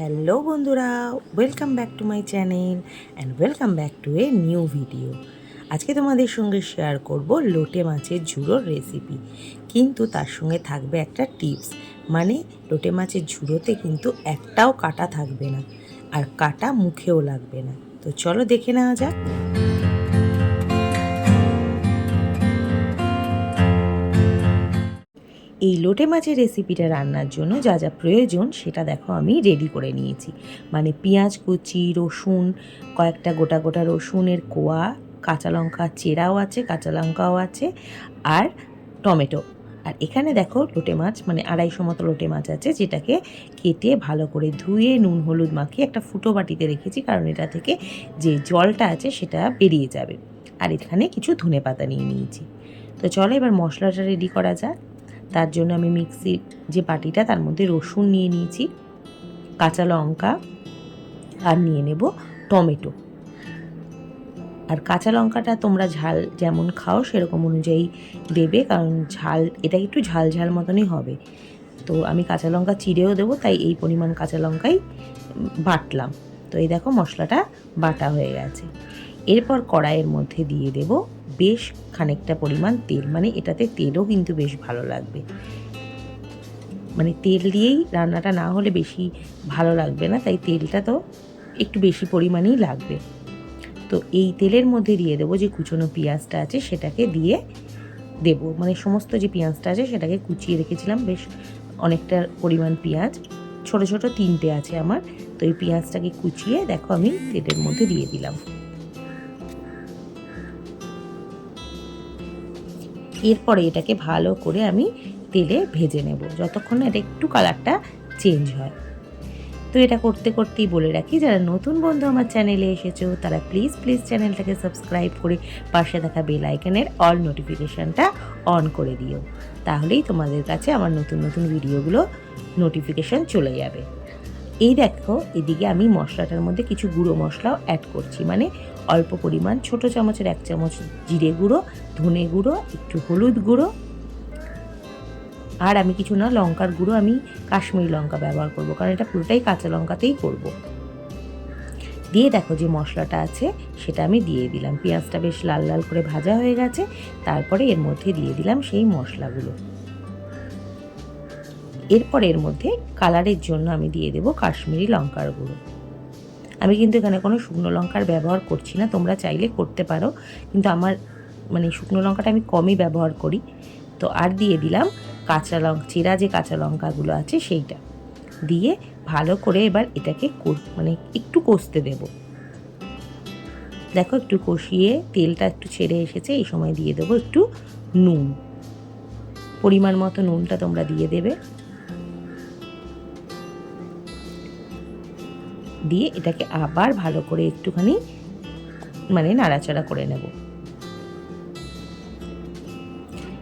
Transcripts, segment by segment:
Hello বন্ধুরা welcome back to my channel and welcome back to a new video আজকে তোমাদের সঙ্গে share করব লোটে মাছের ঝুড়োর রেসিপি কিন্তু তার সঙ্গে থাকবে একটা টিপস মানে লোটে মাছের ঝুড়োতে কিন্তু একটাও কাটা থাকবে না, আর কাটা মুখেও লাগবে না। তো চলো দেখে নেওয়া যাক। এই লোটে মাছের রেসিপিটা রান্নার জন্য যা যা প্রয়োজন সেটা দেখো আমি রেডি করে নিয়েছি। মানে পেঁয়াজ, কুচি, রসুন, কয়েকটা গোটা গোটা রসুনের কোয়া, কাঁচা লঙ্কা চেরাও আছে, কাঁচা লঙ্কাও আছে, আর টমেটো। আর এখানে দেখো লোটে মাছ মানে আড়াইশো মতো লোটে মাছ আছে যেটাকে কেটে ভালো করে ধুয়ে নুন, হলুদ মাখিয়ে একটা ফুটো বাটিতে রেখেছি কারণ এটা থেকে যে জলটা আছে সেটা বেরিয়ে যাবে। আর এখানে কিছু ধনে পাতা নিয়ে নিয়েছি। তো চলো এবার মশলাটা রেডি করা যাক। তার জন্য আমি মিক্সির যে বাটিটা, তার মধ্যে রসুন নিয়ে নিয়েছি, কাঁচা লঙ্কা, আর নিয়ে নেব টমেটো। আর কাঁচা লঙ্কাটা তোমরা ঝাল যেমন খাও সেরকম অনুযায়ী দেবে, কারণ ঝাল, এটা একটু ঝাল ঝাল মতনই হবে। তো আমি কাঁচা লঙ্কা চিড়েও দেবো, তাই এই পরিমাণ কাঁচা লঙ্কাই বাটলাম। তো এই দেখো মশলাটা বাটা হয়ে গেছে। এরপর কড়াইয়ের মধ্যে দিয়ে দেব বেশ খানিকটা পরিমাণ তেল মানে এটাতে তেলও কিন্তু বেশ ভালো লাগবে। মানে তেল দিয়েই রান্নাটা না হলে বেশি ভালো লাগবে না, তাই তেলটা তো একটু বেশি পরিমাণেই লাগবে। তো এই তেলের মধ্যে দিয়ে দেবো যে কুচনো পেঁয়াজটা আছে, সেটাকে দিয়ে দেব। মানে সমস্ত যে পেঁয়াজটা আছে, সেটাকে কুচিয়ে রেখেছিলাম, বেশ অনেকটা পরিমাণ পেঁয়াজ। ছোট ছোট তিনটে আছে আমার, তো এই পেঁয়াজটাকে কুচিয়ে দেখো আমি তেলের মধ্যে দিয়ে দিলাম। এরপরে এটাকে ভালো করে আমি তেলে ভেজে নেব। যতক্ষণ না এটা একটু কালারটা চেঞ্জ হয়। তো এটা করতে করতেই বলে রাখি, যারা নতুন বন্ধু আমার চ্যানেলে এসেছ, তারা প্লিজ প্লিজ চ্যানেলটাকে সাবস্ক্রাইব করে পাশে থাকা বেল আইকনের অল নোটিফিকেশানটা অন করে দিও। তাহলেই তোমাদের কাছে আমার নতুন নতুন ভিডিওগুলো নোটিফিকেশান চলে যাবে। এই দেখো, এদিকে আমি মশলাটার মধ্যে কিছু গুঁড়ো মশলাও অ্যাড করছি। মানে অল্প পরিমাণ ছোট চামচের এক চামচ জিরে গুঁড়ো, ধনে গুঁড়ো, একটু হলুদ গুঁড়ো। আর আমি কিছু না, লঙ্কার গুঁড়ো আমি কাশ্মীরি লঙ্কা ব্যবহার করব, কারণ এটা পুরোটাই কাঁচা লঙ্কাতেই করব। দিয়ে দেখো যে মশলাটা আছে, সেটা আমি দিয়ে দিলাম। পেঁয়াজটা বেশ লাল লাল করে ভাজা হয়ে গেছে, তারপরে এর মধ্যে দিয়ে দিলাম সেই মশলাগুলো। এরপর এর মধ্যে কালারের জন্য আমি দিয়ে দেব কাশ্মীরি লঙ্কার গুঁড়ো। আমি কিন্তু এখানে কোনো শুকনো লঙ্কার ব্যবহার করছি না, তোমরা চাইলে করতে পারো, কিন্তু আমার মানে শুকনো লঙ্কাটা আমি কমই ব্যবহার করি। তো আর দিয়ে দিলাম কাঁচা লঙ্কা চেরা যে কাঁচা লঙ্কাগুলো আছে সেইটা। দিয়ে ভালো করে এবার এটাকে মানে একটু কষতে দেব। দেখো একটু কষিয়ে তেলটা একটু ছেড়ে এসেছে, এই সময় দিয়ে দেবো একটু নুন। পরিমাণ মতো নুনটা তোমরা দিয়ে দেবে। দিয়ে এটাকে আবার ভালো করে একটুখানি মানে নাড়াচাড়া করে নেব।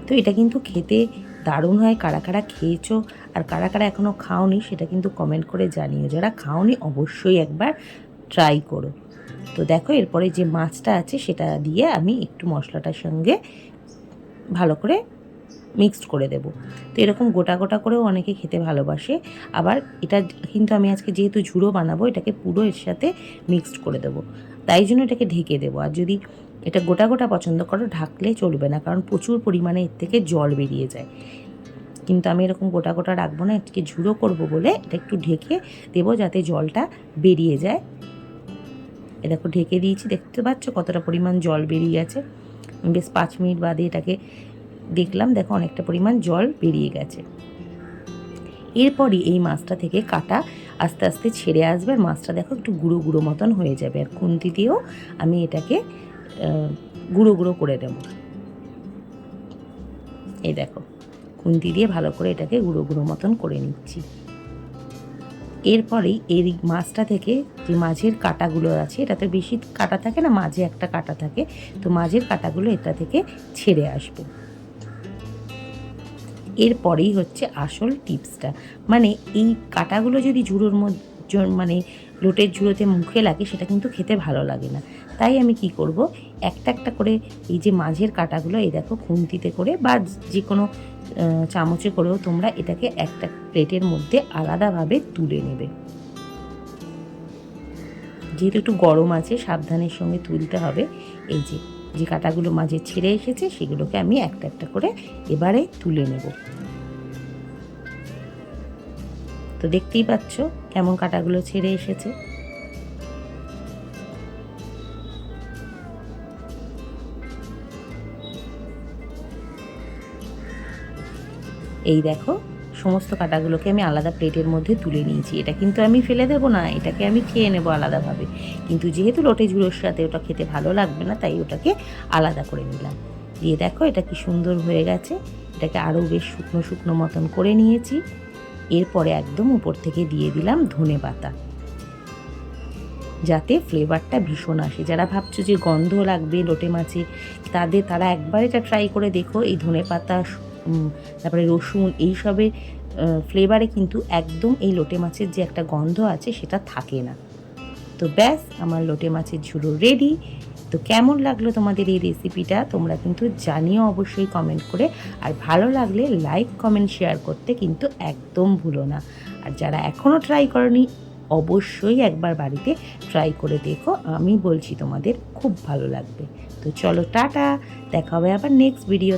তো এটা কিন্তু খেতে দারুণ হয়। কারা কারা খেয়েছো আর কারা কারা এখনও খাওনি সেটা কিন্তু কমেন্ট করে জানিও। যারা খাওনি অবশ্যই একবার ট্রাই করো। তো দেখো এরপরে যে মাছটা আছে সেটা দিয়ে আমি একটু মশলাটার সঙ্গে ভালো করে মিক্সড করে দেব। তো এরকম গোটা গোটা করেও অনেকে খেতে ভালোবাসে। আবার এটা কিন্তু আমি আজকে যেহেতু ঝুড়ো বানাবো, এটাকে পুরো এর সাথে মিক্সড করে দেবো। তাই জন্য এটাকে ঢেকে দেবো। আর যদি এটা গোটা গোটা পছন্দ করো, ঢাকলে চলবে না, কারণ প্রচুর পরিমাণে এর থেকে জল বেরিয়ে যায়। কিন্তু আমি এরকম গোটা গোটা রাখব না, এটাকে ঝুড়ো করব বলে এটা একটু ঢেকে দেবো যাতে জলটা বেরিয়ে যায়। এ দেখো ঢেকে দিয়েছি, দেখতে পাচ্ছ কতটা পরিমাণ জল বেরিয়ে গেছে। বেশ পাঁচ মিনিট বাদে এটাকে দেখলাম দেখো অনেকটা পরিমাণ জল বেরিয়ে গেছে। এরপরই এই মাছটা থেকে কাটা আস্তে আস্তে ছেড়ে আসবে, আর মাছটা দেখো একটু গুঁড়ো গুঁড়ো মতন হয়ে যাবে, আর খুন্তি দিয়েও আমি এটাকে গুঁড়ো গুঁড়ো করে দেব এই দেখো, খুন্তি দিয়ে ভালো করে এটাকে গুঁড়ো গুঁড়ো মতন করে নিচ্ছি। এরপরেই এই মাছটা থেকে যে মাঝের কাটাগুলো আছে, এটাতে বেশি কাটা থাকে না, মাঝে একটা কাটা থাকে, তো মাঝের কাটাগুলো এটা থেকে ছেড়ে আসবে। এরপরেই হচ্ছে আসল টিপসটা। মানে এই কাটাগুলো যদি ঝুড়োর মধ্যে মানে লোটের ঝুড়োতে মুখে লাগে, সেটা কিন্তু খেতে ভালো লাগে না। তাই আমি কি করব? একটা একটা করে এই যে মাঝের কাটাগুলো, এই দেখো খুন্তিতে করে বা যে কোনো চামচে করেও তোমরা এটাকে একটা প্লেটের মধ্যে আলাদাভাবে তুলে নেবে। যেহেতু একটু গরম আছে, সাবধানের সঙ্গে তুলতে হবে। এই যে যে কাটাগুলো মাঝে ছেড়ে এসেছে সেগুলোকে আমি একটা একটা করে এবারে তুলে নেব। তো দেখতেই পাচ্ছ কেমন কাটাগুলো ছেড়ে এসেছে। এই দেখো সমস্ত কাটাগুলোকে আমি আলাদা প্লেটের মধ্যে তুলে নিয়েছি। এটা কিন্তু আমি ফেলে দেবো না, এটাকে আমি খেয়ে নেব আলাদাভাবে। কিন্তু যেহেতু লোটে ঝুড়োর সাথে ওটা খেতে ভালো লাগবে না, তাই ওটাকে আলাদা করে নিলাম। দিয়ে দেখো এটা কি সুন্দর হয়ে গেছে। এটাকে আরও বেশ শুকনো শুকনো মতন করে নিয়েছি। এরপরে একদম উপর থেকে দিয়ে দিলাম ধনে পাতা। যাতে ফ্লেভারটা ভীষণ আসে। যারা ভাবছ যে গন্ধ লাগবে লোটে মাছে, তাদের, তারা একবার এটা ট্রাই করে দেখো। এই ধনে পাতা তারপরে রসুন এইসবের ফ্লেভারে কিন্তু একদম এই লোটে মাছের যে একটা গন্ধ আছে সেটা থাকে না। তো ব্যাস, আমার লোটে মাছের ঝুড়ো রেডি তো কেমন লাগল তোমাদের এই রেসিপিটা তোমরা কিন্তু জানিও অবশ্যই কমেন্ট করে। আর ভালো লাগলে লাইক কমেন্ট শেয়ার করতে কিন্তু একদম ভুলো না। আর যারা এখনও ট্রাই করনি, অবশ্যই একবার বাড়িতে ট্রাই করে দেখো। আমি বলছি তোমাদের, খুব ভালো লাগবে। তো চলো, টাটা। দেখা হবে আবার নেক্সট ভিডিও